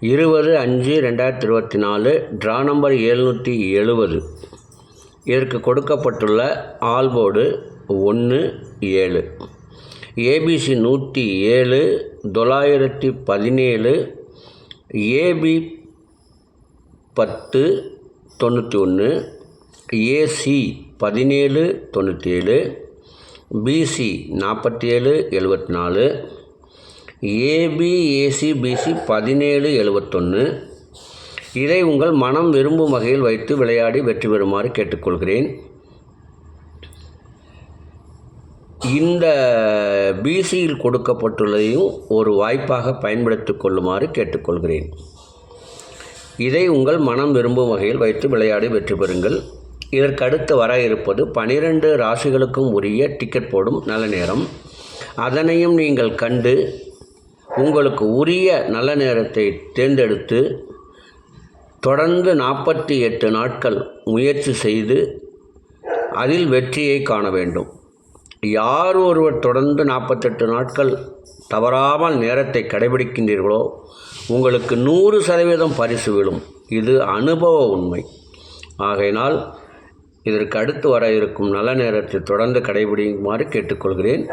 இருபது அஞ்சு ரெண்டாயிரத்தி இருபத்தி நாலு ட்ரா நம்பர் எழுநூற்றி எழுபது. இதற்கு கொடுக்கப்பட்டுள்ள ஆல்போர்டு ஒன்று ஏழு. ஏபிசி நூற்றி ஏழு தொள்ளாயிரத்தி பதினேழு. ஏபி பத்து தொண்ணூற்றி ஒன்று ஏசி பதினேழு தொண்ணூற்றி ஏழு. பிசி நாற்பத்தி ஏழு எழுபத்தி நாலு. ஏபிஏசி பிசி பதினேழு எழுபத்தொன்று இதை உங்கள் மனம் விரும்பும் வகையில் வைத்து விளையாடி வெற்றி பெறுமாறு கேட்டுக்கொள்கிறேன். இந்த பிசியில் கொடுக்கப்பட்டுள்ளதையும் ஒரு வாய்ப்பாக பயன்படுத்திக் கொள்ளுமாறு கேட்டுக்கொள்கிறேன். இதை உங்கள் மனம் விரும்பும் வகையில் வைத்து விளையாடி வெற்றி பெறுங்கள். இதற்கடுத்து வர இருப்பது பனிரெண்டு ராசிகளுக்கும் உரிய டிக்கெட் போடும் நல்ல நேரம். அதனையும் நீங்கள் கண்டு உங்களுக்கு உரிய நல்ல நேரத்தை தேர்ந்தெடுத்து தொடர்ந்து நாற்பத்தி எட்டு நாட்கள் முயற்சி செய்து அதில் வெற்றியை காண வேண்டும். யார் ஒருவர் தொடர்ந்து நாற்பத்தெட்டு நாட்கள் தவறாமல் நேரத்தை கடைபிடிக்கின்றீர்களோ உங்களுக்கு நூறு சதவீதம் பரிசு விழும். இது அனுபவ உண்மை. ஆகையினால் இதற்கு அடுத்து வர இருக்கும் நல்ல நேரத்தை தொடர்ந்து கடைபிடிக்குமாறு கேட்டுக்கொள்கிறேன்.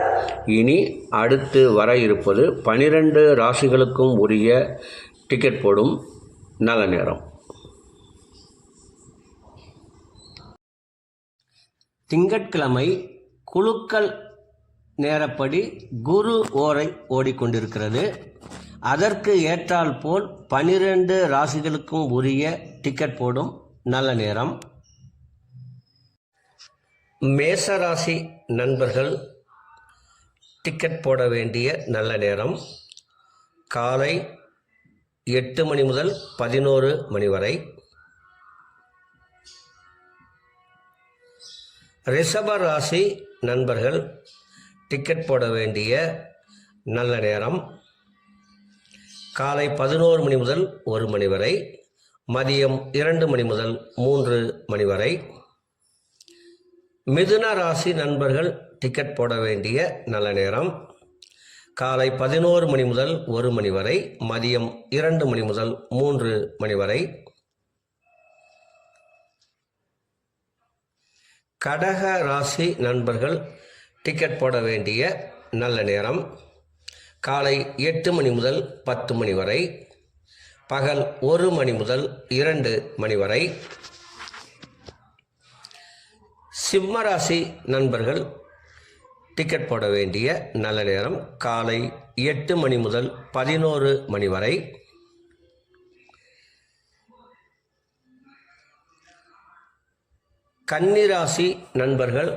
இனி அடுத்து வர இருப்பது பனிரெண்டு ராசிகளுக்கும் உரிய டிக்கெட் போடும் நல்ல நேரம். திங்கட்கிழமை குழுக்கள் நேரப்படி குரு ஓரை ஓடிக்கொண்டிருக்கிறது. அதற்கு ஏற்றால் போல் பனிரெண்டு ராசிகளுக்கும் உரிய டிக்கெட் போடும் நல்ல நேரம். மேசராசி நண்பர்கள் டிக்கெட் போட வேண்டிய நல்ல நேரம். காலை எட்டு மணி முதல் பதினோரு மணி வரை. ரிஷப ராசி நண்பர்கள் டிக்கெட் போட வேண்டிய நல்ல நேரம். காலை பதினோரு மணி முதல் ஒரு மணி வரை. மதியம் இரண்டு மணி முதல் மூன்று மணி வரை. மிதுன ராசி நண்பர்கள் டிக்கெட் போட வேண்டிய நல்ல நேரம். காலை பதினோரு மணி முதல் ஒரு மணி வரை மதியம் இரண்டு மணி முதல் மூன்று மணி வரை. கடக ராசி நண்பர்கள் டிக்கெட் போட வேண்டிய நல்ல நேரம். காலை எட்டு மணி முதல் பத்து மணி வரை பகல் ஒரு மணி முதல் இரண்டு மணி வரை. சிம்மராசி நண்பர்கள் டிக்கெட் போட வேண்டிய நல்ல நேரம் காலை எட்டு மணி முதல் பதினோரு மணி வரை. கன்னிராசி நண்பர்கள்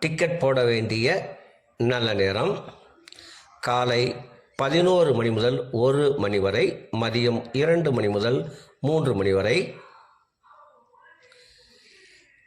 டிக்கெட் போட வேண்டிய நல்ல நேரம் காலை பதினோரு மணி முதல் ஒரு மணி வரை மதியம் இரண்டு மணி முதல் மூன்று மணி வரை.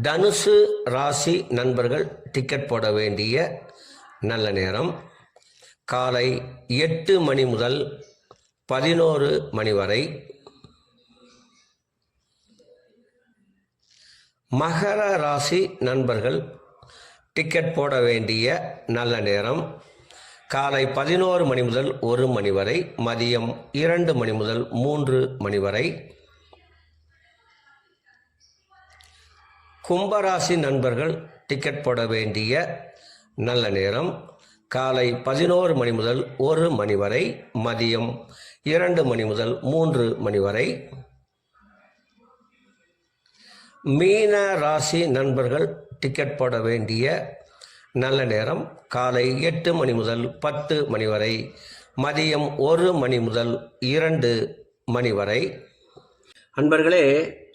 தனுசு ராசி நண்பர்கள் டிக்கெட் போட வேண்டிய நல்ல நேரம். காலை எட்டு மணி முதல் பதினோரு மணி வரை. மகர ராசி நண்பர்கள் டிக்கெட் போட வேண்டிய நல்ல நேரம். காலை பதினோரு மணி முதல் ஒரு மணி வரை மதியம் இரண்டு மணி முதல் மூன்று மணி வரை. கும்பராசி நண்பர்கள் டிக்கெட் போட வேண்டிய நல்ல நேரம். காலை பதினோரு மணி முதல் ஒரு மணி வரை மதியம் இரண்டு மணி முதல் மூன்று மணி வரை. மீன ராசி நண்பர்கள் டிக்கெட் போட வேண்டிய நல்ல நேரம். காலை எட்டு மணி முதல் பத்து மணி வரை மதியம் ஒரு மணி முதல் இரண்டு மணி வரை. அன்பர்களே